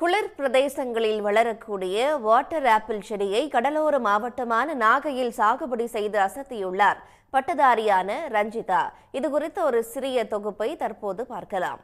குளிர் பிரதேசங்களில் வளரக்கூடிய வாட்டர் ஆப்பிள் செடியை கடலோர மாவட்டமான நாகையில் சாகுபடி செய்து அசத்தியுள்ளார் பட்டதாரியான ரஞ்சிதா. இது குறித்த ஒரு சிறிய தொகுப்பை தற்போது பார்க்கலாம்.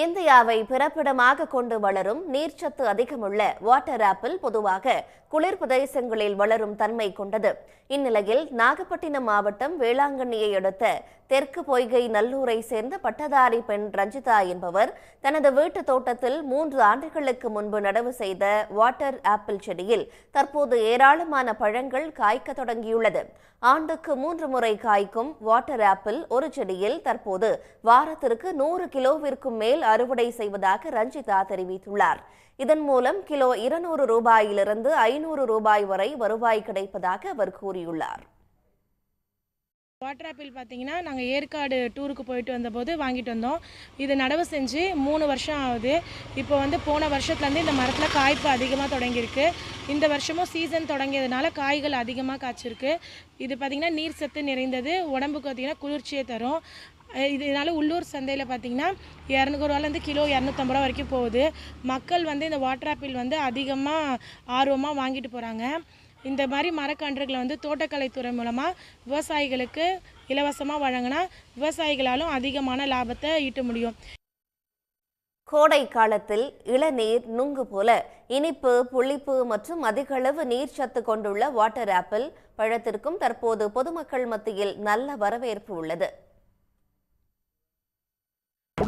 இந்தியாவை பிறப்பிடமாக கொண்டு வளரும் நீர்ச்சத்து அதிகமுள்ள வாட்டர் ஆப்பிள் பொதுவாக குளிர் பிரதேசங்களில் வளரும் தன்மை கொண்டது. இந்நிலையில் நாகப்பட்டினம் மாவட்டம் வேளாங்கண்ணியை அடுத்த தெற்கு பொய்கை நல்லூரை சேர்ந்த பட்டதாரி பெண் ரஞ்சிதா என்பவர் தனது வீட்டு தோட்டத்தில் மூன்று ஆண்டுகளுக்கு முன்பு நடவு செய்த வாட்டர் ஆப்பிள் செடியில் தற்போது ஏராளமான பழங்கள் காய்க்க தொடங்கியுள்ளது. ஆண்டுக்கு மூன்று முறை காய்க்கும் வாட்டர் ஆப்பிள் ஒரு செடியில் தற்போது வாரத்திற்கு நூறு கிலோவிற்கும் மேல் அறுவடை செய்வதாக ரஞ்சிதா தெரிவித்துள்ளார். இதன் மூலம் கிலோ இருநூறு ரூபாயிலிருந்து ஐநூறு ரூபாய் வரை வருவாய் கிடைப்பதாக அவர் கூறியுள்ளார். வாட்டர் ஆப்பிள் பார்த்தீங்கன்னா நாங்கள் ஏற்காடு டூருக்கு போயிட்டு வந்தபோது வாங்கிட்டு வந்தோம். இது நடவு செஞ்சு மூணு வருஷம் ஆகுது. இப்போ வந்து போன வருஷத்துலேருந்து இந்த மரத்தில் காய்ப்பு அதிகமாக தொடங்கியிருக்கு. இந்த வருஷமும் சீசன் தொடங்கியதுனால காய்கள் அதிகமாக காய்ச்சிருக்கு. இது பார்த்திங்கன்னா நீர் சத்து நிறைந்தது. உடம்புக்கு பார்த்திங்கன்னா குளிர்ச்சியை தரும். இதனால உள்ளூர் சந்தையில் பார்த்தீங்கன்னா இரநூறுவாலேருந்து கிலோ இரநூத்தம்பது ரூபா வரைக்கும் போகுது. மக்கள் வந்து இந்த வாட்டர் ஆப்பிள் வந்து அதிகமாக ஆர்வமாக வாங்கிட்டு போகிறாங்க இந்த மாதிரி மரக்கன்றுகளை வந்து தோட்டக்கலைத்துறை மூலமாக விவசாயிகளுக்கு இலவசமாக வழங்கினா விவசாயிகளாலும் அதிகமான லாபத்தை ஈட்ட முடியும். கோடை காலத்தில் இளநீர் நுங்கு போல இனிப்பு புளிப்பு மற்றும் அதிகளவு நீர்ச்சத்து கொண்டுள்ள வாட்டர் ஆப்பிள் பழத்திற்கும் தற்போது பொதுமக்கள் மத்தியில் நல்ல வரவேற்பு உள்ளது.